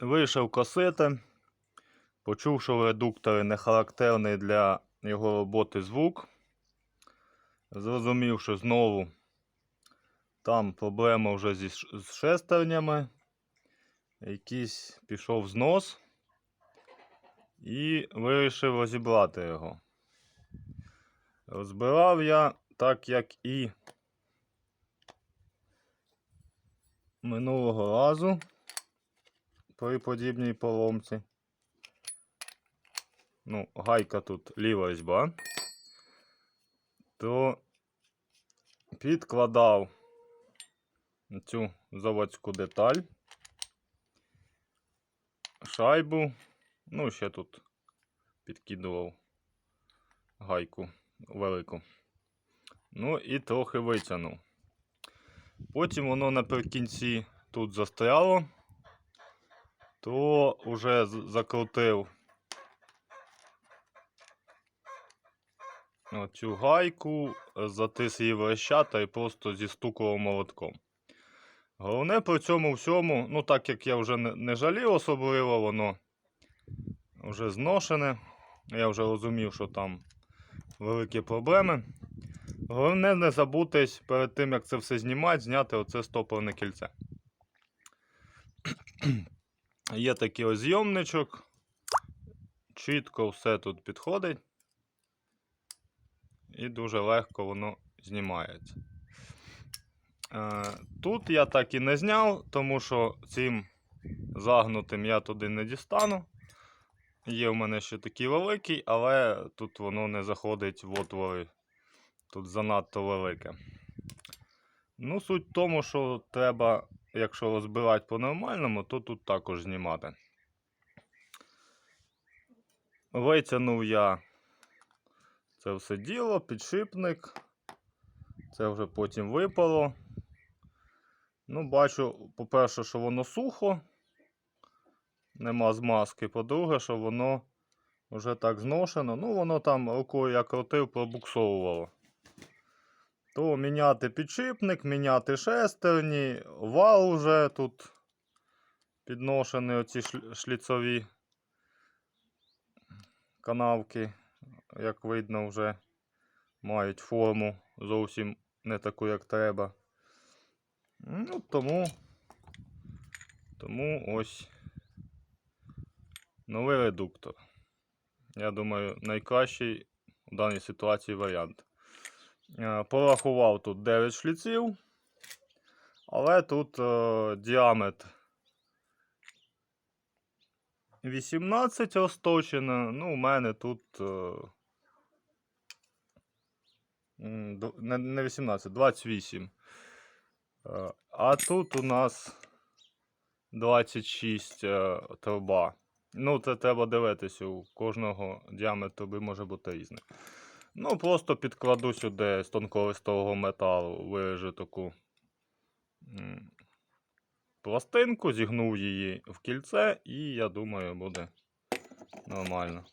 Вийшов косити. Почув, що в редукторі не характерний для його роботи звук. Зрозумів, що знову там проблема вже зі з шестернями. Якийсь пішов знос. І вирішив розібрати його. Розбирав я так, як і минулого разу при подібній поломці. Ну, гайка тут ліва різьба. То підкладав цю заводську деталь, шайбу, ну, ще тут підкидував гайку велику. Ну і трохи витягнув. Потім воно наприкінці тут застряло, то вже закрутив цю гайку, затис її верещата і просто зістукував молотком. Головне при цьому всьому, ну так як я вже не, жалів особливо, воно вже зношене. Я вже розумів, що там великі проблеми. Головне не забутись перед тим, як це все знімати, зняти оце стоперне кільце. Є такий ось зйомничок. Чітко все тут підходить. І дуже легко воно знімається. Е, Тут я так і не зняв, тому що цим загнутим я туди не дістану. Є в мене ще такий великий, але тут воно не заходить в отвори. Тут занадто велике. Ну, суть в тому, що треба, якщо розбирати по-нормальному, то тут також знімати. Витягнув я це все діло, підшипник. Це вже потім випало. Ну, бачу, по-перше, що воно сухо, нема змазки. По-друге, що воно вже так зношено. Ну, воно там рукою я крутив, пробуксовувало. То міняти підшипник, міняти шестерні, вал уже тут підношені оці шліцові канавки, як видно, вже мають форму зовсім не таку, як треба. Ну, тому, тому ось новий редуктор. Я думаю, найкращий у даній ситуації варіант. Е, Порахував тут 9 шліців, але тут е, діаметр 18 розточено. Ну, у мене тут е, не, не 18, 28. Е, А тут у нас 26 е, труба. Ну, це треба дивитися, у кожного діаметр труби може бути різний. Ну, просто підкладу сюди з тонколистового металу, виріжу таку пластинку, зігнув її в кільце, і я думаю, буде нормально.